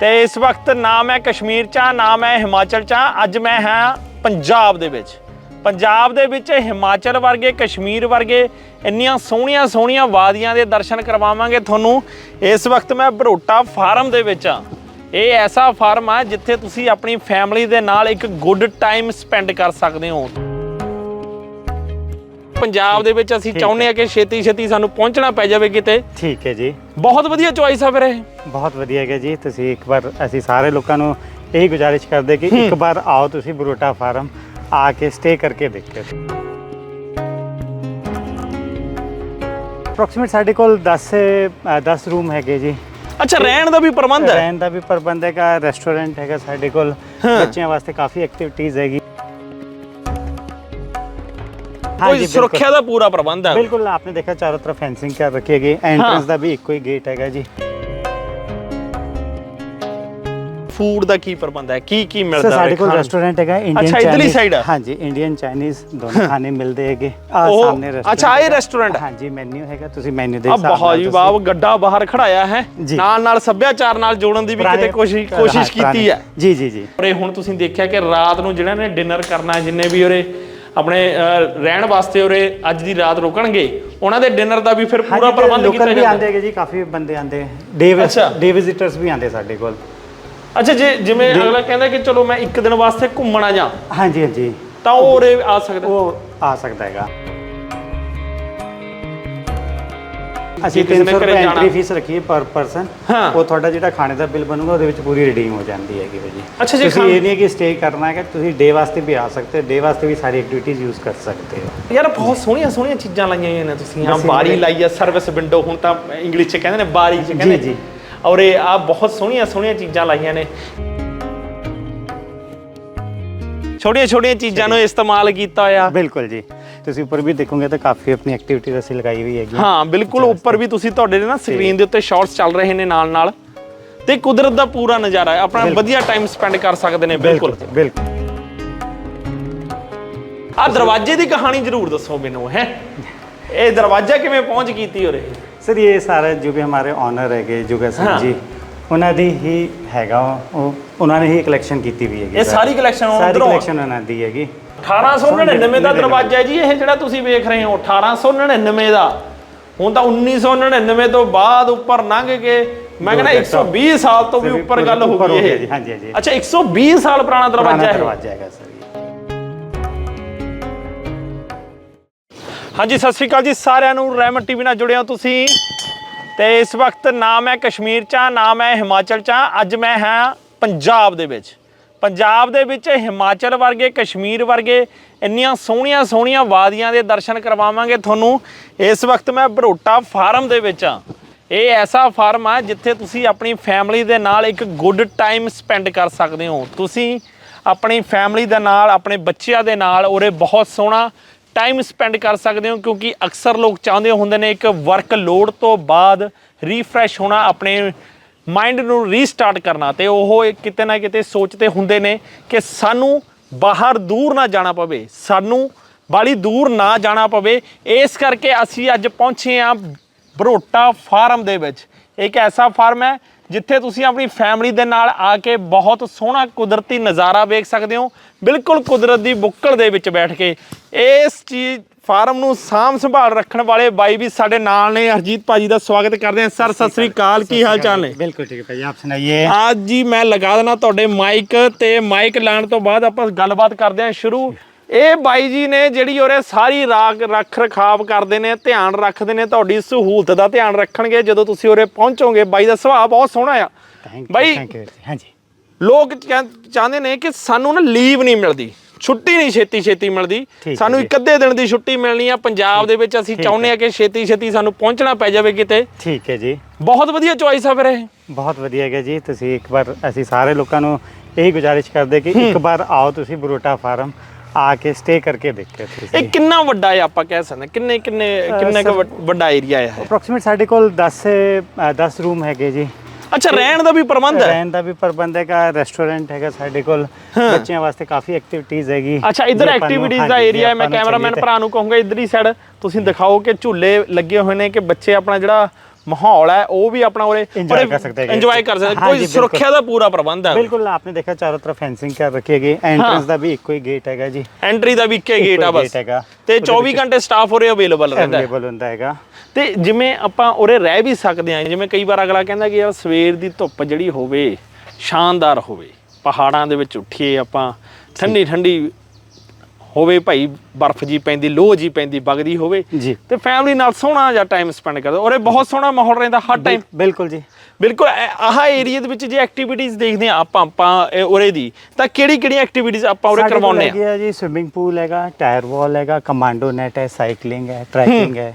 ਤੇ ਇਸ ਵਕਤ ਨਾ ਮੈਂ ਕਸ਼ਮੀਰ ਚ ਹਾਂ ਨਾ ਮੈਂ ਹਿਮਾਚਲ ਚ ਹਾਂ ਅੱਜ ਮੈਂ ਹਾਂ ਪੰਜਾਬ ਦੇ ਵਿੱਚ। ਪੰਜਾਬ ਦੇ ਵਿੱਚ ਹਿਮਾਚਲ ਵਰਗੇ, ਕਸ਼ਮੀਰ ਵਰਗੇ ਇੰਨੀਆਂ ਸੋਹਣੀਆਂ ਸੋਹਣੀਆਂ ਵਾਦੀਆਂ ਦੇ ਦਰਸ਼ਨ ਕਰਵਾਵਾਂਗੇ ਤੁਹਾਨੂੰ। ਇਸ ਵਕਤ ਮੈਂ ਬਰੋਟਾ ਫਾਰਮ ਦੇ ਵਿੱਚ ਹਾਂ। ਇਹ ਐਸਾ ਫਾਰਮ ਆ ਜਿੱਥੇ ਤੁਸੀਂ ਆਪਣੀ ਫੈਮਿਲੀ ਦੇ ਨਾਲ ਇੱਕ ਗੁੱਡ ਟਾਈਮ ਸਪੈਂਡ ਕਰ ਸਕਦੇ ਹੋ। ਪੰਜਾਬ ਦੇ ਵਿੱਚ ਅਸੀਂ ਚਾਹੁੰਦੇ ਆ ਕਿ ਛੇਤੀ ਛੇਤੀ ਸਾਨੂੰ ਪਹੁੰਚਣਾ ਪੈ ਜਾਵੇ ਕਿਤੇ। ਠੀਕ ਹੈ ਜੀ। ਬਹੁਤ ਵਧੀਆ ਚੋਇਸ ਆ ਫਿਰ ਇਹ। ਬਹੁਤ ਵਧੀਆ ਹੈਗਾ ਜੀ। ਤੁਸੀਂ ਇੱਕ ਵਾਰ ਅਸੀਂ ਸਾਰੇ ਲੋਕਾਂ ਨੂੰ ਇਹੀ ਗੁਜ਼ਾਰਿਸ਼ ਕਰਦੇ ਕਿ ਇੱਕ ਵਾਰ ਆਓ ਤੁਸੀਂ ਬਰੋਟਾ ਫਾਰਮ ਆ ਕੇ ਸਟੇ ਕਰਕੇ ਦੇਖਿਓ। ਅਪਰੋਕਸੀਮੇਟ ਸਾਡੇ ਕੋਲ 10 ਅ, 10 ਰੂਮ ਹੈਗੇ ਜੀ। ਅੱਛਾ ਰਹਿਣ ਦਾ ਵੀ ਪ੍ਰਬੰਧ ਹੈ? ਰਹਿਣ ਦਾ ਵੀ ਪ੍ਰਬੰਧ ਹੈਗਾ ਰੈਸਟੋਰੈਂਟ ਹੈਗਾ ਸਾਡੇ ਕੋਲ। ਬੱਚਿਆਂ ਵਾਸਤੇ ਕਾਫੀ ਐਕਟੀਵਿਟੀਜ਼ ਹੈਗੀ। ਕੋਈ ਸੁਰੱਖਿਆ ਦਾ ਪੂਰਾ ਪ੍ਰਬੰਧ ਹੈ ਬਿਲਕੁਲ ਆਪਨੇ ਦੇਖਿਆ ਚਾਰੋਂ ਤਰਫ ਫੈਂਸਿੰਗ ਕਰ ਰੱਖੀ ਹੈਗੀ। ਐਂਟਰੈਂਸ ਦਾ ਵੀ ਇੱਕੋ ਹੀ ਗੇਟ ਹੈਗਾ ਜੀ। ਫੂਡ ਦਾ ਕੀ ਪ੍ਰਬੰਧ ਹੈ? ਕੀ ਕੀ ਮਿਲਦਾ ਹੈ ਸਾਡੇ ਕੋਲ ਰੈਸਟੋਰੈਂਟ ਹੈਗਾ ਇੰਡੀਅਨ ਅੱਛਾ ਇਧਰਲੀ ਸਾਈਡ ਹਾਂਜੀ ਇੰਡੀਅਨ ਚਾਈਨੀਜ਼ ਦੋਨੋਂ ਖਾਣੇ ਮਿਲਦੇ ਹੈਗੇ। ਆ ਸਾਹਮਣੇ ਰੈਸਟੋਰੈਂਟ ਅੱਛਾ ਇਹ ਰੈਸਟੋਰੈਂਟ ਹਾਂਜੀ ਮੈਨੂ ਹੈਗਾ ਤੁਸੀਂ ਮੈਨੂ ਦੇ ਹਿਸਾਬ ਨਾਲ ਬਹੁਤ ਜੀ ਵਾਹ ਗੱਡਾ ਬਾਹਰ ਖੜਾਇਆ ਹੈ। ਨਾਲ ਨਾਲ ਸੱਭਿਆਚਾਰ ਨਾਲ ਜੋੜਨ ਦੀ ਵੀ ਕਿਤੇ ਕੋਸ਼ਿਸ਼ ਕੀਤੀ ਹੈ। ਜੀ ਜੀ ਜੀ। ਪਰ ਹੁਣ ਤੁਸੀਂ ਦੇਖਿਆ ਕਿ ਰਾਤ ਨੂੰ ਜਿਹੜਾ ਨੇ ਡਿਨਰ ਕਰਨਾ ਜਿੰਨੇ ਵੀ ਉਹਰੇ ਆਪਣੇ ਰਹਿਣ ਵਾਸਤੇ ਉਰੇ ਅੱਜ ਦੀ ਰਾਤ ਰੁਕਣਗੇ। ਉਹਨਾਂ ਦੇ ਡਿਨਰ ਦਾ ਵੀ ਫਿਰ ਪੂਰਾ ਪ੍ਰਬੰਧ ਕੀਤਾ ਜਾਂਦਾ। ਆਉਂਦੇ ਹੈਗੇ ਜੀ ਕਾਫੀ ਬੰਦੇ ਆਉਂਦੇ। ਡੇ ਵਿਜ਼ਿਟਰਸ ਵੀ ਆਉਂਦੇ ਸਾਡੇ ਕੋਲ। ਅੱਛਾ ਜੇ ਜਿਵੇਂ ਅਗਲਾ ਕਹਿੰਦਾ ਕਿ ਚਲੋ ਮੈਂ ਇੱਕ ਦਿਨ ਵਾਸਤੇ ਘੁੰਮਣਾ ਜਾ। ਹਾਂਜੀ ਹਾਂਜੀ। ਤਾਂ ਉਹ ਉਰੇ ਆ ਸਕਦਾ। ਉਹ ਆ ਸਕਦਾ ਹੈਗਾ। ਅਸੀਂ ਕਿਸੇ ਨੇ 300 ਘਰੇ ਰੁਪਏ। ਐਂਟਰੀ ਫੀਸ ਰੱਖੀ ਹੈ ਪਰ ਪਰਸਨ। ਉਹ ਤੁਹਾਡਾ ਜਿਹੜਾ ਖਾਣੇ ਦਾ ਬਿੱਲ ਬਣੂਗਾ ਉਹਦੇ ਵਿੱਚ ਪੂਰੀ ਰਿਡੀਮ ਹੋ ਜਾਂਦੀ ਹੈਗੀ ਭਾਜੀ। ਅੱਛਾ ਜੀ, ਤੁਸੀਂ ਇਹ ਨਹੀਂ ਹੈ ਕਿ ਸਟੇ ਕਰਨਾ ਹੈ ਤੁਸੀਂ ਡੇ ਵਾਸਤੇ ਵੀ ਆ ਸਕਦੇ ਹੋ ਡੇ ਵਾਸਤੇ ਵੀ ਸਾਰੀ ਐਕਟੀਵਿਟੀਜ਼ ਯੂਜ਼ ਕਰ ਸਕਦੇ ਹੋ। ਯਾਰ ਬਹੁਤ ਸੋਹਣੀਆਂ ਸੋਹਣੀਆਂ ਚੀਜ਼ਾਂ ਲਾਈਆਂ ਹੋਈਆਂ ਨੇ ਤੁਸੀਂ। ਹਾਂ ਅਸੀਂ ਬਾਰੀ ਲਾਈ ਆ ਸਰਵਿਸ ਵਿੰਡੋ ਹੁਣ ਤਾਂ ਇੰਗਲਿਸ਼ ਚ ਕਹਿੰਦੇ ਨੇ ਬਾਰੀ ਚ ਕਹਿੰਦੇ ਜੀ। ਔਰ ਇਹ ਆ ਬਹੁਤ ਸੋਹਣੀਆਂ ਸੋਹਣੀਆਂ ਚੀਜ਼ਾਂ ਲਾਈਆਂ ਨੇ। ਛੋਟੀਆਂ ਛੋਟੀਆਂ ਚੀਜ਼ਾਂ ਨੂੰ ਇਸਤੇਮਾਲ ਕੀਤਾ ਹੋਇਆ ਬਿਲਕੁਲ ਜੀ। ਤੁਸੀਂ ਉੱਪਰ ਵੀ ਦੇਖੋਗੇ ਤਾਂ ਕਾਫੀ ਆਪਣੀ ਐਕਟੀਵਿਟੀ ਅਸੀਂ ਲਗਾਈ ਹੋਈ ਹੈਗੀ ਹਾਂ। ਬਿਲਕੁਲ ਉੱਪਰ ਵੀ ਤੁਸੀਂ ਤੁਹਾਡੇ ਨਾ ਸਕਰੀਨ ਦੇ ਉੱਤੇ ਸ਼ਾਰਟਸ ਚੱਲ ਰਹੇ ਨੇ ਨਾਲ ਨਾਲ ਤੇ ਕੁਦਰਤ ਦਾ ਪੂਰਾ ਨਜ਼ਾਰਾ ਹੈ। ਆਪਣਾ ਵਧੀਆ ਟਾਈਮ ਸਪੈਂਡ ਕਰ ਸਕਦੇ ਨੇ ਬਿਲਕੁਲ ਬਿਲਕੁਲ। ਆ ਦਰਵਾਜ਼ੇ ਦੀ ਕਹਾਣੀ ਜ਼ਰੂਰ ਦੱਸੋ ਮੈਨੂੰ ਹੈ? ਇਹ ਦਰਵਾਜ਼ਾ ਕਿਵੇਂ ਪਹੁੰਚ ਕੀਤੀ ਉਰੇ? ਸਰ ਇਹ ਸਾਰਾ ਜੋ ਵੀ ਹਮਾਰੇ ਓਨਰ ਹੈਗੇ ਜੁਗਾ ਹਾਂ। ਸਿੰਘ ਜੀ ਉਹਨਾਂ ਦੀ ਹੀ ਹੈਗਾ ਉਹ ਉਹਨਾਂ ਨੇ ਹੀ ਕਲੈਕਸ਼ਨ ਕੀਤੀ ਵੀ ਹੈਗੀ ਇਹ ਸਰ। collection ਸਾਰੀ? ਕਲੈਕਸ਼ਨ ਉਹਨਾਂ ਦੀ ਹੈਗੀ। 1899 ਦਾ ਦਰਵਾਜ਼ਾ ਹੈ ਜੀ ਇਹ ਜਿਹੜਾ ਤੁਸੀਂ ਵੇਖ ਰਹੇ ਹੋ 1899 ਦਾ। ਹੁਣ ਤਾਂ 1999 ਤੋਂ ਬਾਅਦ ਉੱਪਰ ਲੰਘ ਕੇ ਮੈਂ ਕਹਿੰਦਾ 120 ਸਾਲ ਤੋਂ ਵੀ ਉੱਪਰ ਗੱਲ ਹੋ ਗਈ ਇਹ। ਜੀ, ਹਾਂਜੀ, ਹਾਂਜੀ। ਅੱਛਾ 120 ਸਾਲ ਪੁਰਾਣਾ ਦਰਵਾਜ਼ਾ ਹੈ। ਦਰਵਾਜ਼ਾ ਹੈਗਾ ਸਰ ਇਹ। ਹਾਂਜੀ ਸਤਿ ਸ਼੍ਰੀ ਅਕਾਲ ਜੀ ਸਾਰਿਆਂ ਨੂੰ ਰਹਿਮਤ ਟੀਵੀ ਨਾਲ ਜੁੜੇ ਹੋ ਤੁਸੀਂ। ਤੇ ਇਸ ਵਕਤ ਨਾ ਮੈਂ ਕਸ਼ਮੀਰ ਚ ਹਾਂ ਨਾ ਮੈਂ ਹਿਮਾਚਲ ਚ ਅੱਜ ਮੈਂ ਹਾਂ ਪੰਜਾਬ ਦੇ ਵਿੱਚ। ਪੰਜਾਬ ਦੇ ਵਿੱਚ ਹਿਮਾਚਲ ਵਰਗੇ, ਕਸ਼ਮੀਰ ਵਰਗੇ ਇੰਨੀਆਂ ਸੋਹਣੀਆਂ ਸੋਹਣੀਆਂ ਵਾਦੀਆਂ ਦੇ ਦਰਸ਼ਨ ਕਰਵਾਵਾਂਗੇ ਤੁਹਾਨੂੰ। ਇਸ ਵਕਤ ਮੈਂ ਬਰੋਟਾ ਫਾਰਮ ਦੇ ਵਿੱਚ ਹਾਂ। ਇਹ ਐਸਾ ਫਾਰਮ ਆ ਜਿੱਥੇ ਤੁਸੀਂ ਆਪਣੀ ਫੈਮਿਲੀ ਦੇ ਨਾਲ ਇੱਕ ਗੁੱਡ ਟਾਈਮ ਸਪੈਂਡ ਕਰ ਸਕਦੇ ਹੋ। ਤੁਸੀਂ ਆਪਣੀ ਫੈਮਿਲੀ ਦੇ ਨਾਲ, ਆਪਣੇ ਬੱਚਿਆਂ ਦੇ ਨਾਲ ਉਰੇ ਬਹੁਤ ਸੋਹਣਾ ਟਾਈਮ ਸਪੈਂਡ ਕਰ ਸਕਦੇ ਹੋ ਕਿਉਂਕਿ ਅਕਸਰ ਲੋਕ ਚਾਹੁੰਦੇ ਹੁੰਦੇ ਨੇ ਇੱਕ ਵਰਕ ਲੋਡ ਤੋਂ ਬਾਅਦ ਰੀਫਰੈਸ਼ ਹੋਣਾ, ਆਪਣੇ ਮਾਈਂਡ ਨੂੰ ਰੀਸਟਾਰਟ ਕਰਨਾ ਤੇ ਉਹ ਕਿਤੇ ਨਾ ਕਿਤੇ ਸੋਚਦੇ ਹੁੰਦੇ ਨੇ ਕਿ ਸਾਨੂੰ ਬਾਹਰ ਦੂਰ ਨਾ ਜਾਣਾ ਪਵੇ, ਸਾਨੂੰ ਬਾਲੀ ਦੂਰ ਨਾ ਜਾਣਾ ਪਵੇ। ਇਸ ਕਰਕੇ ਅਸੀਂ ਅੱਜ ਪਹੁੰਚੇ ਹਾਂ ਬਰੋਟਾ ਫਾਰਮ ਦੇ ਵਿੱਚ। ਇੱਕ ਐਸਾ ਫਾਰਮ ਹੈ ਜਿੱਥੇ ਤੁਸੀਂ ਆਪਣੀ ਫੈਮਿਲੀ ਦੇ ਨਾਲ ਆ ਕੇ ਬਹੁਤ ਸੋਹਣਾ ਕੁਦਰਤੀ ਨਜ਼ਾਰਾ ਵੇਖ ਸਕਦੇ ਹੋ। ਬਿਲਕੁਲ ਕੁਦਰਤ ਦੀ ਬੁੱਕਲ ਦੇ ਵਿੱਚ ਬੈਠ ਕੇ ਇਸ ਚੀਜ਼ ਫਾਰਮ ਨੂੰ ਸਾਂਭ ਸੰਭਾਲ ਰੱਖਣ ਵਾਲੇ ਬਾਈ ਵੀ ਸਾਡੇ ਨਾਲ ਨੇ। ਹਰਜੀਤ ਭਾਜੀ ਦਾ ਸਵਾਗਤ ਕਰਦੇ ਹਾਂ। ਸਰ ਸਤਿ ਸ੍ਰੀ ਅਕਾਲ। ਕੀ ਹਾਲ ਚਾਲ ਨੇ? ਬਿਲਕੁਲ ਠੀਕ ਹੈ ਭਾਈ ਆਪ ਸੁਣਾਈਏ। ਅੱਜ ਜੀ ਮੈਂ ਲਗਾ ਦੇਣਾ ਤੁਹਾਡੇ ਮਾਈਕ ਤੇ। ਮਾਈਕ ਲਾਣ ਤੋਂ ਬਾਅਦ ਆਪਾਂ ਗੱਲਬਾਤ ਕਰਦੇ ਹਾਂ ਸ਼ੁਰੂ। ਇਹ ਬਾਈ ਜੀ ਨੇ ਜਿਹੜੀ ਉਹਰੇ ਸਾਰੀ ਰਾਖ ਰੱਖ ਰਖਾਵ ਕਰਦੇ ਨੇ ਧਿਆਨ ਰੱਖਦੇ ਨੇ ਤੁਹਾਡੀ ਸਹੂਲਤ ਦਾ ਧਿਆਨ ਰੱਖਣਗੇ। ਜਦੋਂ ਤੁਸੀਂ ਉਹਰੇ ਪਹੁੰਚੋਗੇ ਬਾਈ ਦਾ ਸੁਭਾਅ ਬਹੁਤ ਸੋਹਣਾ ਆ। ਬਾਈ ਹਾਂਜੀ। ਲੋਕ ਚਾਹੁੰਦੇ ਨੇ ਕਿ ਸਾਨੂੰ ਨਾ ਲੀਵ ਨਹੀਂ ਮਿਲਦੀ। ਛੁੱਟੀ ਨਹੀਂ ਛੇਤੀ ਛੇਤੀ ਮਿਲਦੀ। ਸਾਨੂੰ। ਇੱਕ ਅੱਧੇ ਦਿਨ ਦੀ ਛੁੱਟੀ ਮਿਲਣੀ ਆ ਪੰਜਾਬ ਦੇ ਵਿੱਚ ਅਸੀਂ ਚਾਹੁੰਦੇ ਆ ਕਿ ਛੇਤੀ ਛੇਤੀ ਸਾਨੂੰ ਪਹੁੰਚਣਾ ਪੈ ਜਾਵੇ ਕਿਤੇ। ਠੀਕ ਹੈ ਜੀ। ਬਹੁਤ ਵਧੀਆ ਚੋਇਸ ਆ ਫਿਰ ਇਹ। ਬਹੁਤ ਵਧੀਆ ਹੈਗਾ ਜੀ। ਤੁਸੀਂ ਇੱਕ ਵਾਰ ਅਸੀਂ ਸਾਰੇ ਲੋਕਾਂ ਨੂੰ ਇਹੀ ਗੁਜ਼ਾਰਿਸ਼ ਕਰਦੇ ਕਿ ਇੱਕ ਵਾਰ ਆਓ ਤੁਸੀਂ ਬਰੋਟਾ ਫਾਰਮ ਆ ਕੇ ਸਟੇ ਕਰਕੇ ਦੇਖਿਓ ਇਹ ਤੁਸੀਂ ਕਿੰਨਾ ਵੱਡਾ ਹੈ ਆਪਾਂ ਕਹਿ ਸਕਦੇ? ਕਿੰਨੇ ਕਿੰਨੇ ਕਿੰਨੇ ਕੁ ਵੱਡ- ਏਰੀਆ ਹੈ ਅਪਰੋਕਸੀਮੇਟ ਸਾਡੇ ਕੋਲ 10 ਅ, 10 ਰੂਮ ਹੈਗੇ ਜੀ। ਅੱਛਾ ਰਹਿਣ ਦਾ ਵੀ ਪ੍ਰਬੰਧ ਹੈ? ਰਹਿਣ ਦਾ ਵੀ ਪ੍ਰਬੰਧ ਹੈਗਾ ਰੈਸਟੋਰੈਂਟ ਹੈਗਾ ਸਾਡੇ ਕੋਲ। ਬੱਚਿਆਂ ਵਾਸਤੇ ਕਾਫੀ ਐਕਟੀਵਿਟੀਜ਼ ਹੈਗੀ। ਅੱਛਾ ਇਧਰ ਐਕਟੀਵਿਟੀਜ਼ ਦਾ ਏਰੀਆ ਹੈ ਮੈਂ ਕੈਮਰਾਮੈਨ ਭਰਾ ਨੂੰ ਕਹੂੰਗਾ ਇਧਰਲੀ ਸਾਈਡ ਤੁਸੀਂ ਦਿਖਾਓ ਕਿ ਝੂਲੇ ਲੱਗੇ ਹੋਏ ਨੇ ਕਿ ਬੱਚੇ ਆਪਣਾ ਜਿਹੜਾ ਮਾਹੌਲ ਹੈ ਉਹ ਵੀ ਆਪਣਾ ਉਰੇ Enjoy ਕਰ ਸਕਦੇ। ਇੰਜੋਏ ਕਰ ਸਕਦੇ। ਕੋਈ। ਸੁਰੱਖਿਆ ਦਾ ਪੂਰਾ ਪ੍ਰਬੰਧ ਹੈ। ਬਿਲਕੁਲ ਆਪਨੇ ਦੇਖਿਆ ਚਾਰੋਂ ਤਰਫ ਫੈਂਸਿੰਗ ਕਰ ਰੱਖੀ ਹੈਗੀ। ਐਂਟਰੈਂਸ ਦਾ ਵੀ ਇੱਕੋ ਹੀ ਗੇਟ ਹੈਗਾ ਜੀ। ਐਂਟਰੀ ਦਾ ਵੀ ਇੱਕੇ ਗੇਟ ਆ ਬਸ। ਤੇ ਉਹਦੇ 24 ਘੰਟੇ ਸਟਾਫ ਉਰੇ ਅਵੇਲੇਬਲ ਰਹਿੰਦਾ ਹੈ। ਅਵੇਲੇਬਲ ਹੁੰਦਾ ਹੈਗਾ। ਤੇ ਜਿਵੇਂ ਆਪਾਂ ਉਰੇ ਰਹਿ ਵੀ ਸਕਦੇ ਆ ਜਿਵੇਂ ਕਈ ਵਾਰ ਅਗਲਾ ਕਹਿੰਦਾ ਕਿ ਯਾਰ ਸਵੇਰ ਦੀ ਧੁੱਪ ਜਿਹੜੀ ਹੋਵੇ ਸ਼ਾਨਦਾਰ ਹੋਵੇ ਪਹਾੜਾਂ ਦੇ ਵਿੱਚ ਉੱਠੀਏ ਆਪਾਂ ਠੰਡੀ ਠੰਡੀ ਹੋਵੇ ਭਾਈ ਬਰਫ਼ ਜੀ ਪੈਂਦੀ ਲੋਹ ਜੀ ਪੈਂਦੀ ਵਗਦੀ ਹੋਵੇ ਤੇ ਫੈਮਿਲੀ ਨਾਲ ਸੋਹਣਾ ਜਿਹਾ ਟਾਈਮ ਸਪੈਂਡ ਕਰਦੇ ਉਰੇ ਬਹੁਤ ਸੋਹਣਾ ਮਾਹੌਲ ਰਹਿੰਦਾ ਹਰ ਟਾਈਮ ਬਿਲਕੁਲ ਜੀ। ਬਿਲਕੁਲ ਆਹ ਏਰੀਆ ਦੇ ਵਿੱਚ ਜੇ ਐਕਟੀਵਿਟੀਜ਼ ਦੇਖਦੇ ਆ ਆਪਾਂ ਆਪਾਂ ਉਰੇ ਦੀ ਤਾਂ ਕਿਹੜੀ ਕਿਹੜੀਆਂ ਐਕਟੀਵਿਟੀਜ਼ ਆਪਾਂ ਕੋਲ ਕਰਵਾਉਂਦੇ ਆ ਜੀ ਸਵਿਮਿੰਗ ਪੂਲ ਹੈਗਾ ਟਾਇਰ ਵਾਲ ਹੈਗਾ ਕਮਾਂਡੋ ਨੈਟ ਹੈ ਸਾਈਕਲਿੰਗ ਹੈ ਟਰੈਕਿੰਗ ਹੈ।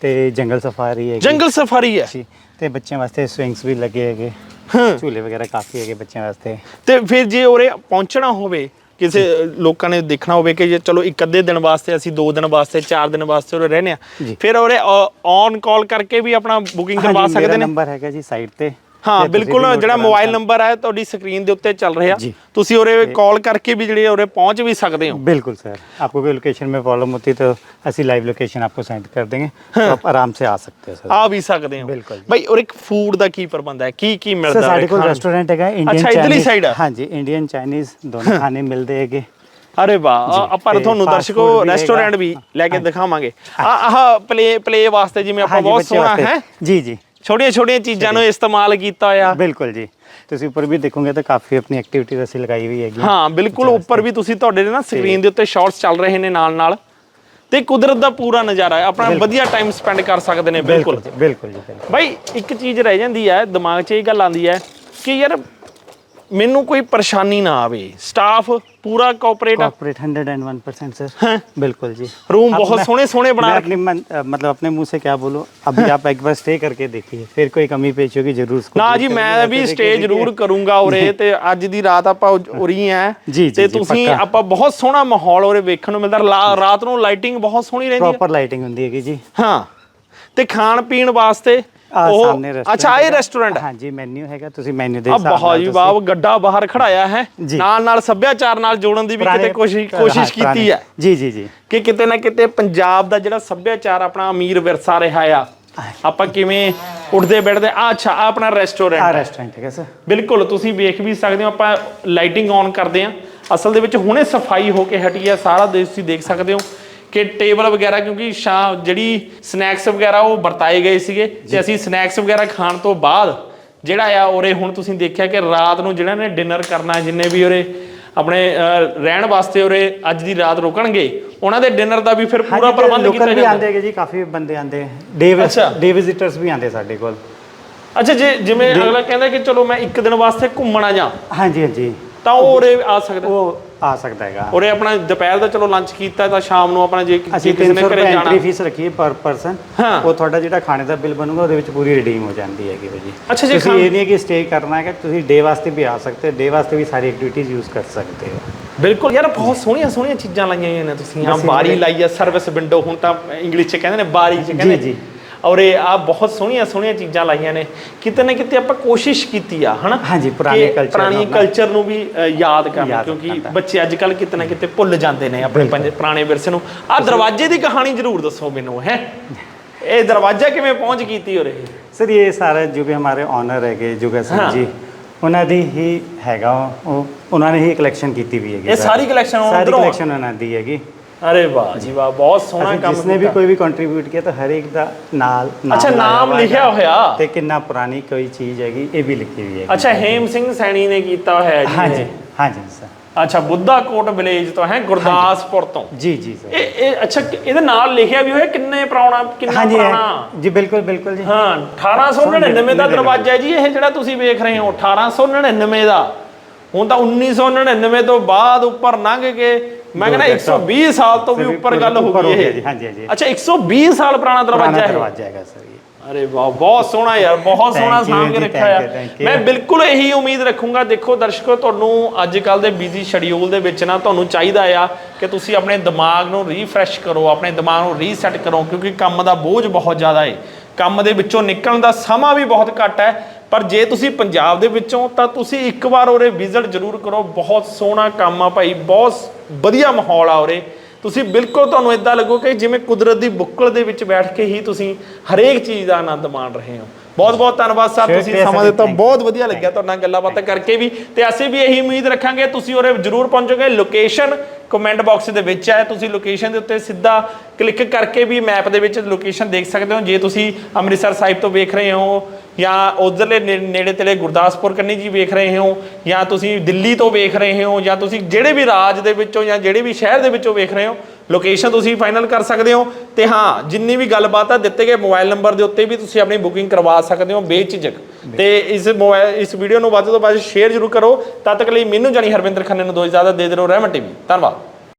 ਤੇ ਜੰਗਲ ਸਫਾਰੀ ਹੈਗੀ। ਜੰਗਲ ਸਫਾਰੀ ਹੈ। ਜੀ ਤੇ ਬੱਚਿਆਂ ਵਾਸਤੇ ਸਵਿੰਗਸ ਵੀ ਲੱਗੇ ਹੈਗੇ। ਹਾਂ। ਝੂਲੇ ਵਗੈਰਾ ਕਾਫੀ ਹੈਗੇ ਬੱਚਿਆਂ ਵਾਸਤੇ। ਤੇ ਫਿਰ ਜੇ ਉਰੇ ਪਹੁੰਚਣਾ ਹੋਵੇ ਕਿਸੇ ਲੋਕਾਂ ਨੇ ਦੇਖਣਾ ਹੋਵੇ ਕਿ ਜੇ ਚਲੋ ਇੱਕ ਅੱਧੇ ਦਿਨ ਵਾਸਤੇ ਅਸੀਂ ਦੋ ਦਿਨ ਵਾਸਤੇ ਚਾਰ ਦਿਨ ਵਾਸਤੇ ਉਰੇ ਰਹਿੰਦੇ ਆ। ਫਿਰ ਉਰੇ ਔਨ ਕਾਲ ਕਰਕੇ ਵੀ ਆਪਣਾ ਬੁਕਿੰਗ ਕਰਵਾ ਸਕਦੇ ਨੇ? ਨੰਬਰ ਹੈਗਾ ਜੀ ਸਾਈਟ ਤੇ। ਹਾਂ ਤੇ ਤੁਸੀਂ ਬਿਲਕੁਲ ਵੀ note ਜਿਹੜਾ ਕਰਵਾ ਮੋਬਾਈਲ ਸਕਦੇ- ਨੰਬਰ ਹੈ ਤੁਹਾਡੀ ਸਕਰੀਨ ਦੇ ਉੱਤੇ ਚੱਲ ਰਿਹਾ जी। ਤੁਸੀਂ ਉਰੇ ਕਾਲ ਕਰਕੇ ਵੀ ਜਿਹੜੇ ਉਰੇ ਪਹੁੰਚ ਵੀ ਸਕਦੇ ਹੋ बिल्कुल सर आपको कोई लोकेशन में प्रॉब्लम होती है तो ਅਸੀਂ ਲਾਈਵ ਲੋਕੇਸ਼ਨ आपको सेंड कर देंगे तो आप आराम से आ सकते हो सर ਆ ਵੀ ਸਕਦੇ ਹੋ ਬਿਲਕੁਲ ਜੀ। ਭਾਈ ਉਰੇ ਫੂਡ ਦਾ ਕੀ ਪ੍ਰਬੰਧ ਹੈ ਕੀ ਕੀ ਸਰ ਮਿਲਦਾ ਸਾਡੇ ਉਰੇ ਕੋਲ ਖਾਣ ਨੂੰ? ਰੈਸਟੋਰੈਂਟ ਹੈਗਾ ਇੰਡੀਅਨ ਅੱਛਾ, ਇੱਧਰਲੀ side ਆ? ਹਾਂਜੀ ਇੰਡੀਅਨ ਚਾਈਨੀਜ਼ ਦੋਨੋਂ ਖਾਣੇ ਮਿਲਦੇ ਹੈਗੇ ਅਰੇ ਵਾਹ ਆ- ਆਪਾਂ ਤੇ ਤੁਹਾਨੂੰ fast ਦਰਸ਼ਕੋ food ਵੀ ਰੈਸਟੋਰੈਂਟ ਹੈਗਾ। ਵੀ ਲੈ ਕੇ ਹਾਂਜੀ। ਦਿਖਾਵਾਂਗੇ ਆ ਆਹ ਪਲੇ ਪਲੇ ਵਾਸਤੇ ਜਿਵੇਂ ਆਪਾਂ ਹਾਂਜੀ, ਬਹੁਤ ਬੱਚੇ ਸੋਹਣਾ ਵਾਸਤੇ। ਹੈ ਜੀ ਜੀ ਛੋਟੀਆਂ ਛੋਟੀਆਂ ਚੀਜ਼ਾਂ ਨੂੰ ਇਸਤੇਮਾਲ ਕੀਤਾ ਹੋਇਆ। ਬਿਲਕੁਲ ਜੀ। ਤੁਸੀਂ ਉੱਪਰ ਵੀ ਦੇਖੋਗੇ ਤਾਂ ਕਾਫੀ ਆਪਣੀ ਐਕਟੀਵਿਟੀ ਅਸੀਂ ਲਗਾਈ ਹੋਈ ਹੈਗੀ। ਹਾਂ ਬਿਲਕੁਲ ਉੱਪਰ ਵੀ ਤੁਸੀਂ ਤੁਹਾਡੇ ਨਾ ਸਕਰੀਨ ਦੇ ਉੱਤੇ ਸ਼ਾਰਟਸ ਚੱਲ ਰਹੇ ਨੇ ਨਾਲ ਨਾਲ ਤੇ ਕੁਦਰਤ ਦਾ ਪੂਰਾ ਨਜ਼ਾਰਾ ਹੈ। ਆਪਣਾ ਵਧੀਆ ਟਾਈਮ ਸਪੈਂਡ ਕਰ ਸਕਦੇ ਨੇ ਬਿਲਕੁਲ। ਬਿਲਕੁਲ ਜੀ ਬਾਈ ਇੱਕ ਚੀਜ਼ ਰਹਿ ਜਾਂਦੀ ਹੈ ਦਿਮਾਗ 'ਚ ਇਹ ਗੱਲ ਆਉਂਦੀ ਹੈ ਕਿ ਯਾਰ ਮੈਨੂੰ ਕੋਈ ਪਰੇਸ਼ਾਨੀ ਨਾ ਆਵੇ ਸਟਾਫ ਪੂਰਾ ਕੋਆਪਰੇਟ कॉर्पोरेट 101% सर बिल्कुल जी रूम अब बहुत मैं- सोने सोने बना मैं रखे। अपनी मन, अ, मतलब अपने मुंह से क्या बोलूं अभी आप एक बार स्टे करके देखिए फिर कोई कमी पेश होगी जरूर उसको ਨਾ दूर ਜੀ करेंगे, ਮੈਂ वैसे ਵੀ देखिए, ਸਟੇ देखिए। ਜ਼ਰੂਰ ਕਰੂੰਗਾ ਉਰੇ ਤੇ ਅੱਜ ਦੀ ਰਾਤ ਆਪਾਂ ਉ- ਉਰੀ ਆ ਜੀ, ਤੇ ਜੀ, ਤੁਸੀਂ ਪੱਕਾ। ਆਪਾਂ ਬਹੁਤ ਸੋਹਣਾ ਮਾਹੌਲ ਉਰੇ ਵੇਖਣ ਨੂੰ ਮਿਲਦਾ ਲਾ- ਰਾਤ ਨੂੰ ਲਾਈਟਿੰਗ ਬਹੁਤ ਸੋਹਣੀ ਰਹਿੰਦੀ ਹੈ प्रॉपर लाइटिंग होती है जी ਹਾਂ ਤੇ ਖਾਣ ਪੀਣ ਵਾਸਤੇ ਆ ਸਾਹਮਣੇ restaurant ਅੱਛਾ, ਇਹ ਹੈਗਾ। restaurant ਹੈ? ਹਾਂਜੀ ਹੈਗਾ ਤੁਸੀਂ ਮੈਨੂ ਦੇ ਆ ਬਹੁਤ ਜੀ ਵਾਹ ਗੱਡਾ ਬਾਹਰ ਖੜਾਇਆ ਹੈ। ਨਾਲ ਨਾਲ ਸੱਭਿਆਚਾਰ ਨਾਲ ਜੋੜਨ ਦੀ ਵੀ ਕਿਤੇ ਕੋਸ਼ਿਸ਼ ਕੋਸ਼ਿਸ਼ ਕੀਤੀ ਹੈ। ਜੀ ਜੀ ਜੀ। ਕਿ ਕਿਤੇ ਨਾ ਕਿਤੇ ਪੰਜਾਬ ਦਾ ਜਿਹੜਾ ਸੱਭਿਆਚਾਰ ਆਪਣਾ ਅਮੀਰ ਵਿਰਸਾ ਰਿਹਾ ਆ ਆਪਾਂ ਕਿਵੇਂ ਉੱਠਦੇ ਬੈਠਦੇ ਆ ਅੱਛਾ ਆਹ ਆਪਣਾ ਆ ਰੈਸਟੋਰੈਂਟ ਰੈਸਟੋਰੈਂਟ ਹੈਗਾ ਬਿਲਕੁਲ ਤੁਸੀਂ ਵੇਖ ਵੀ ਸਕਦੇ ਹੋ ਆਪਾਂ ਲਾਈਟਿੰਗ ਔਨ ਕਰਦੇ ਆ ਅਸਲ ਦੇ ਵਿੱਚ ਹੁਣੇ ਸਫ਼ਾਈ ਹੋ ਕੇ ਹਟੀ ਆ ਸਾਰਾ ਦੇਸ਼ ਤੁਸੀਂ ਦੇਖ ਸਕਦੇ ਹੋ। ਕਿ ਟੇਬਲ ਵਗੈਰਾ ਕਿਉਂਕਿ ਸ਼ਾਮ ਜਿਹੜੀ ਸਨੈਕਸ ਵਗੈਰਾ ਉਹ ਵਰਤਾਏ ਗਏ ਸੀਗੇ ਤੇ ਅਸੀਂ ਸਨੈਕਸ ਵਗੈਰਾ ਖਾਣ ਤੋਂ ਬਾਅਦ ਜਿਹੜਾ ਆ ਉਰੇ ਹੁਣ ਤੁਸੀਂ ਦੇਖਿਆ ਕਿ ਰਾਤ ਨੂੰ ਜਿਹੜਾ ਨੇ ਡਿਨਰ ਕਰਨਾ ਜਿੰਨੇ ਵੀ ਉਰੇ ਆਪਣੇ ਰਹਿਣ ਵਾਸਤੇ ਉਰੇ ਅੱਜ ਦੀ ਰਾਤ ਰੁਕਣਗੇ ਉਹਨਾਂ ਦੇ ਡਿਨਰ ਦਾ ਵੀ ਫਿਰ ਪੂਰਾ ਪ੍ਰਬੰਧ ਕੀਤਾ ਜਾਂਦਾ। ਆਂਦੇ ਹੈਗੇ ਜੀ ਕਾਫੀ ਬੰਦੇ ਆਂਦੇ ਡੇ। ਡੇ ਵਿਜ਼ਿਟਰਸ ਵੀ ਆਂਦੇ ਸਾਡੇ ਕੋਲ। ਅੱਛਾ ਜੇ ਜਿਵੇਂ ਅਗਲਾ ਕਹਿੰਦਾ ਕਿ ਚਲੋ ਮੈਂ ਇੱਕ ਦਿਨ ਵਾਸਤੇ ਘੁੰਮਣ ਆ ਜਾ ਹਾਂਜੀ ਹਾਂਜੀ। ਤਾਂ ਉਹ ਉਰੇ ਆ ਸਕਦਾ। ਉਹ ਆ ਸਕਦਾ ਹੈਗਾ। ਉਰੇ ਆਪਣਾ ਦੁਪਹਿਰ ਦਾ ਚਲੋ ਲੰਚ ਕੀਤਾ ਤਾਂ ਸ਼ਾਮ ਨੂੰ ਆਪਣਾ ਜੇ ਅਸੀਂ ਕਿਸੇ 300 ਨੇ ਰੁਪਏ ਘਰੇ ਜਾਣਾ ਐਂਟਰੀ ਫੀਸ ਰੱਖੀ ਹੈ ਪਰ ਪਰਸਨ ਹਾਂ। ਉਹ ਤੁਹਾਡਾ ਜਿਹੜਾ ਖਾਣੇ ਦਾ ਬਿੱਲ ਬਣੂਗਾ ਉਹਦੇ ਵਿੱਚ ਪੂਰੀ ਰਿਡੀਮ ਹੋ ਜਾਂਦੀ ਹੈਗੀ ਭਾਜੀ। ਅੱਛਾ, ਜੇ ਤੁਸੀਂ ਖਾਣ- ਇਹ ਨਹੀਂ ਹੈ ਕਿ ਸਟੇ ਕਰਨਾ ਹੈ ਕਿ ਤੁਸੀਂ ਡੇ ਵਾਸਤੇ ਵੀ ਆ ਸਕਦੇ ਹੋ ਡੇ ਵਾਸਤੇ ਵੀ ਸਾਰੀ ਐਕਟੀਵਿਟੀਜ਼ ਯੂਜ਼ ਕਰ ਸਕਦੇ ਹੋ। ਬਿਲਕੁਲ ਯਾਰ ਬਹੁਤ ਸੋਹਣੀਆਂ ਸੋਹਣੀਆਂ ਚੀਜ਼ਾਂ ਲਾਈਆਂ ਹੋਈਆਂ ਨੇ ਤੁਸੀਂ। ਆ ਬਸ ਇਹ ਬਾਰੀ ਜਿਹੜੇ- ਲਾਈ ਆ ਸਰਵਿਸ ਵਿੰਡੋ ਹੁਣ ਤਾਂ ਇੰਗਲਿਸ਼ ਚ ਕਹਿੰਦੇ ਨੇ ਬਾਰੀ ਚ ਕਹਿੰਦੇ ਜੀ। ਔਰ ਇਹ ਆ ਬਹੁਤ ਸੋਹਣੀਆਂ ਸੋਹਣੀਆਂ ਚੀਜ਼ਾਂ ਲਾਈਆਂ ਨੇ ਕਿਤੇ ਨਾ ਕਿਤੇ ਆਪਾਂ ਕੋਸ਼ਿਸ਼ ਕੀਤੀ ਆ ਹਨਾ ਹਾਂਜੀ, ਪੁਰਾਣੇ ਕਿ culture ਨੂੰ ਪੁਰਾਣੀ ਕਲਚਰ ਨੂੰ ਵੀ ਯਾਦ ਕਰਨਾ ਕਿਉਂਕਿ। ਬੱਚੇ ਅੱਜ ਕੱਲ ਕਿਤੇ ਨਾ ਕਿਤੇ ਭੁੱਲ ਜਾਂਦੇ ਨੇ ਆਪਣੇ ਪੁਰਾਣੇ ਵਿਰਸੇ ਨੂੰ ਆ ਦਰਵਾਜ਼ੇ ਦੀ ਕਹਾਣੀ ਜ਼ਰੂਰ ਦੱਸੋ ਮੈਨੂੰ ਹੈ ਇਹ ਦਰਵਾਜ਼ਾ ਕਿਵੇਂ ਪਹੁੰਚ ਕੀਤੀ ਉਰੇ ਸਰ ਇਹ ਸਾਰਾ ਜੋ ਵੀ ਹਮਾਰੇ ਓਨਰ ਹੈਗੇ ਜੁਗਾ ਸਿੰਘ ਹਾਂ। ਜੀ ਉਹਨਾਂ ਦੀ ਹੀ ਹੈਗਾ ਉਹ ਉਹਨਾਂ ਨੇ ਹੀ ਕਲੈਕਸ਼ਨ ਕੀਤੀ ਵੀ ਹੈਗੀ ਇਹ ਸਰ। ਸਾਰੀ ਉੱਧਰੋਂ ਆ? ਕਲੈਕਸ਼ਨ ਉਹਨਾਂ ਦੀ ਹੈਗੀ ਅਰੇ ਵਾਹ ਜੀ ਵਾਹ ਬਹੁਤ ਸੋਹਣਾ ਅਸੀਂ ਕੰਮ ਜਿਸਨੇ ਵੀ ਕੀਤਾ। ਕੋਈ ਵੀ ਕੰਟਰੀਬਿਊਟ ਕੀਤਾ ਹਰ ਇੱਕ ਦਾ ਨਾਲ ਅੱਛਾ, ਨਾਮ ਹੋਇਆ ਲਿਖਿਆ। ਹੋਇਆ। ਤੇ ਕਿੰਨਾ ਪੁਰਾਣੀ ਕੋਈ ਚੀਜ਼ ਹੈਗੀ ਇਹ ਵੀ ਲਿਖੀ ਹੋਈ ਹੈਗੀ ਅੱਛਾ ਹੇਮ ਸਿੰਘ ਸੈਣੀ ਨੇ ਕੀਤਾ ਹੋਇਆ ਜੀ ਹਾਂਜੀ ਇਹ। ਹਾਂਜੀ ਸਰ ਅੱਛਾ ਬੁੱਧਾ ਕੋਟ ਵਿਲੇਜ ਤੋਂ ਹੈ ਗੁਰਦਾਸਪੁਰ ਤੋਂ ਜੀ ਜੀ ਸਰ ਇਹ ਇਹ ਅੱਛਾ ਕਿ- ਇਹਦੇ ਨਾਲ ਲਿਖਿਆ ਵੀ ਹੋਇਆ ਕਿੰਨੇ ਪੁਰਾਣਾ ਕਿੰਨਾ ਹਾਂਜੀ ਪੁਰਾਣਾ ਹੈ। ਜੀ ਬਿਲਕੁਲ ਬਿਲਕੁਲ ਜੀ ਹਾਂ 1899 ਦਾ ਦਰਵਾਜ਼ਾ ਹੈ ਜੀ ਇਹ ਜਿਹੜਾ ਤੁਸੀਂ ਵੇਖ ਰਹੇ ਹੋ 1899 ਦਾ ਹੁਣ ਤਾਂ 1999 ਤੋਂ ਬਾਅਦ ਉੱਪਰ ਲੰਘ ਕੇ ਮੈਂ ਕਹਿੰਦਾ 120 ਸਾਲ ਤੋਂ ਵੀ ਉੱਪਰ ਗੱਲ ਹੋ ਹੋ ਗਈ ਇਹ। ਹਾਂਜੀ, ਹਾਂਜੀ। ਅੱਛਾ 120 ਸਾਲ ਪੁਰਾਣਾ ਦਰਵਾਜ਼ਾ ਹੈ ਦਰਵਾਜ਼ਾ ਹੈਗਾ ਸਰ ਇਹ ਅਰੇ ਵਾਹ ਬਹੁਤ ਸੋਹਣਾ ਯਾਰ ਬਹੁਤ ਸੋਹਣਾ ਸਾਂਭ ਕੇ ਰੱਖਿਆ you. ਮੈਂ ਬਿਲਕੁਲ ਇਹੀ ਉਮੀਦ ਰੱਖੂੰਗਾ ਦੇਖੋ ਦਰਸ਼ਕੋ ਤੁਹਾਨੂੰ ਅੱਜ ਕੱਲ ਦੇ ਬਿਜ਼ੀ ਸ਼ਡਿਊਲ ਦੇ ਵਿੱਚ ਨਾ ਤੁਹਾਨੂੰ ਚਾਹੀਦਾ ਆ ਕਿ ਤੁਸੀਂ ਆਪਣੇ ਦਿਮਾਗ ਨੂੰ ਰੀਫਰੈਸ਼ ਕਰੋ ਆਪਣੇ ਦਿਮਾਗ ਨੂੰ ਰੀਸੈਟ ਕਰੋ ਕਿਉਂਕਿ ਕੰਮ ਦਾ ਬੋਝ ਬਹੁਤ ਜ਼ਿਆਦਾ ਹੈ ਕੰਮ ਦੇ ਵਿੱਚੋਂ ਨਿਕਲਣ ਦਾ ਸਮਾਂ ਵੀ ਬਹੁਤ ਘੱਟ ਹੈ। ਪਰ ਜੇ ਤੁਸੀਂ ਪੰਜਾਬ ਦੇ ਵਿੱਚੋਂ ਤਾਂ ਤੁਸੀਂ ਇੱਕ ਵਾਰ ਉਰੇ ਵਿਜ਼ਿਟ ਜ਼ਰੂਰ ਕਰੋ। ਬਹੁਤ ਸੋਹਣਾ ਕੰਮ ਆ ਭਾਈ ਬਹੁਤ ਵਧੀਆ ਮਾਹੌਲ ਆ ਉਰੇ। ਤੁਸੀਂ ਬਿਲਕੁਲ ਤੁਹਾਨੂੰ ਇਦਾਂ ਲੱਗੋ ਕਿ ਜਿਵੇਂ ਕੁਦਰਤ ਦੀ ਬੁੱਕਲ ਦੇ ਵਿੱਚ ਬੈਠ ਕੇ ਹੀ ਤੁਸੀਂ ਹਰੇਕ ਚੀਜ਼ ਦਾ ਆਨੰਦ ਮਾਣ ਰਹੇ ਹੋ। ਬਹੁਤ ਬਹੁਤ ਧੰਨਵਾਦ ਸਾਹਿਬ ਤੁਸੀਂ ਸਮਾਂ ਦਿੱਤਾ. ਬਹੁਤ ਵਧੀਆ ਲੱਗਿਆ ਤੁਹਾਡੇ ਨਾਲ ਗੱਲਾਂ ਬਾਤਾਂ ਕਰਕੇ ਵੀ। ਤੇ ਅਸੀਂ ਵੀ ਇਹੀ ਉਮੀਦ ਰੱਖਾਂਗੇ ਤੁਸੀਂ ਉਰੇ ਜ਼ਰੂਰ ਪਹੁੰਚੋਗੇ। ਲੋਕੇਸ਼ਨ ਕਮੈਂਟ ਬਾਕਸ ਦੇ ਵਿੱਚ ਹੈ। ਤੁਸੀਂ ਲੋਕੇਸ਼ਨ ਦੇ ਉੱਤੇ ਸਿੱਧਾ ਕਲਿੱਕ ਕਰਕੇ ਵੀ ਮੈਪ ਦੇ ਵਿੱਚ ਲੋਕੇਸ਼ਨ ਦੇਖ ਸਕਦੇ ਹੋ। ਜੇ ਤੁਸੀਂ ਅੰਮ੍ਰਿਤਸਰ ਸਾਹਿਬ ਤੋਂ ਵੇਖ ਰਹੇ ਹੋ ਜਾਂ ਉਧਰਲੇ ਨੇੜੇ ਤੇੜੇ ਗੁਰਦਾਸਪੁਰ ਕੰਨੀ ਜੀ ਵੇਖ ਰਹੇ ਹੋ, ਜਾਂ ਤੁਸੀਂ ਦਿੱਲੀ ਤੋਂ ਵੇਖ ਰਹੇ ਹੋ, ਜਾਂ ਤੁਸੀਂ ਜਿਹੜੇ ਵੀ ਰਾਜ ਦੇ ਵਿੱਚੋਂ ਜਾਂ ਜਿਹੜੇ ਵੀ ਸ਼ਹਿਰ ਦੇ ਵਿੱਚੋਂ ਵੇਖ ਰਹੇ ਹੋ ਲੋਕੇਸ਼ਨ ਤੁਸੀਂ ਫਾਈਨਲ ਕਰ ਸਕਦੇ ਹੋ। ਤੇ ਹਾਂ, ਜਿੰਨੀ ਵੀ ਗੱਲਬਾਤ ਆ, ਦਿੱਤੇ ਗਏ ਮੋਬਾਈਲ ਨੰਬਰ ਦੇ ਉੱਤੇ ਵੀ ਤੁਸੀਂ ਆਪਣੀ ਬੁਕਿੰਗ ਕਰਵਾ ਸਕਦੇ ਹੋ, ਬੇਝਿਜਕ। ਤੇ ਇਸ ਮੋਬਾਈਲ ਇਸ ਵੀਡੀਓ ਨੂੰ ਵੱਧ ਤੋਂ ਵੱਧ ਸ਼ੇਅਰ ਜ਼ਰੂਰ ਕਰੋ। ਤਦ ਤੱਕ ਲਈ ਮੈਨੂੰ ਜਾਨੀ ਹਰਵਿੰਦਰ ਖੰਨੇ ਨੂੰ ਦੋ ਇਜਾਜ਼ਤ, ਦੇ ਦਿਓ ਰਹਿਮਤ ਟੀਵੀ। ਧੰਨਵਾਦ।